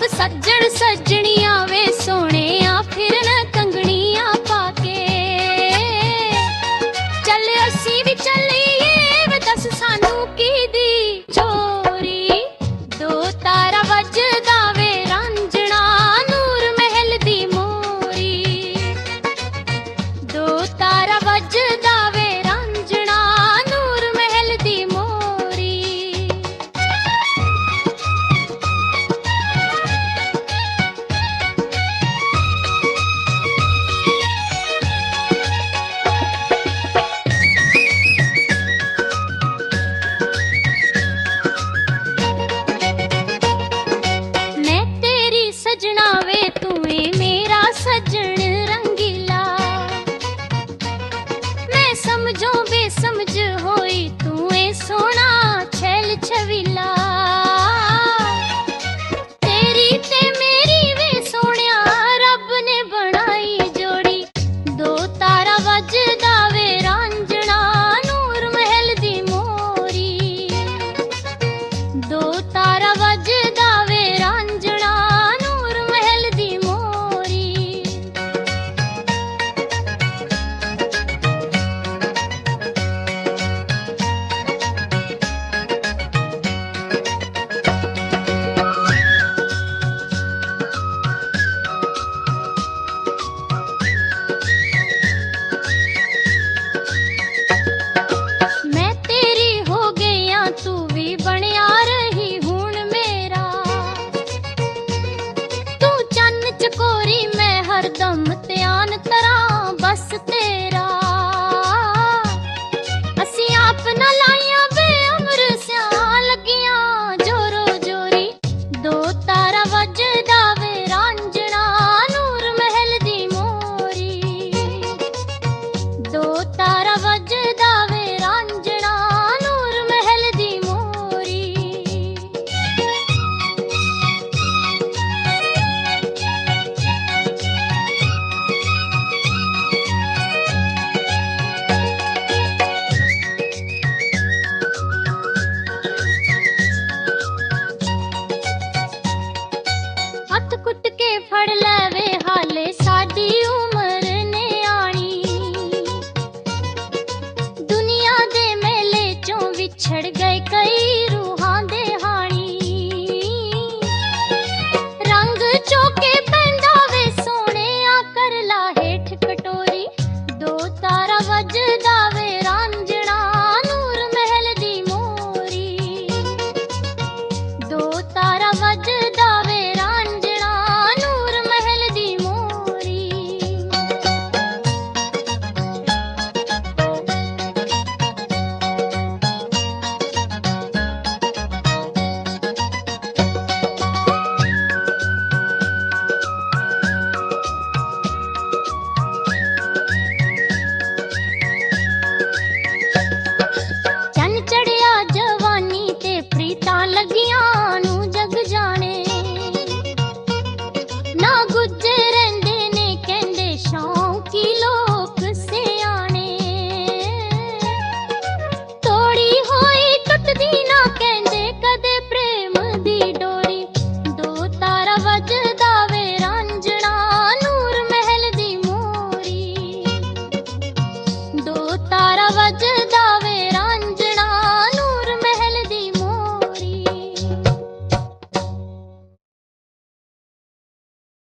ਰੱਬ ਸੱਜਣ ਸੱਜਣੀਆਂ ਵੇ ਸੋਹਣਿਆ, ਫਿਰ ਕੰਗਣੀਆਂ ਪਾ ਕੇ। ਚੱਲ ਅਸੀਂ ਵੀ ਚੱਲੀਏ ਦੱਸ ਸਾਨੂੰ ਕੀ ਚੋਰੀ? ਦੋ ਤਾਰਾ ਵੱਜਦਾ journey. takut भजन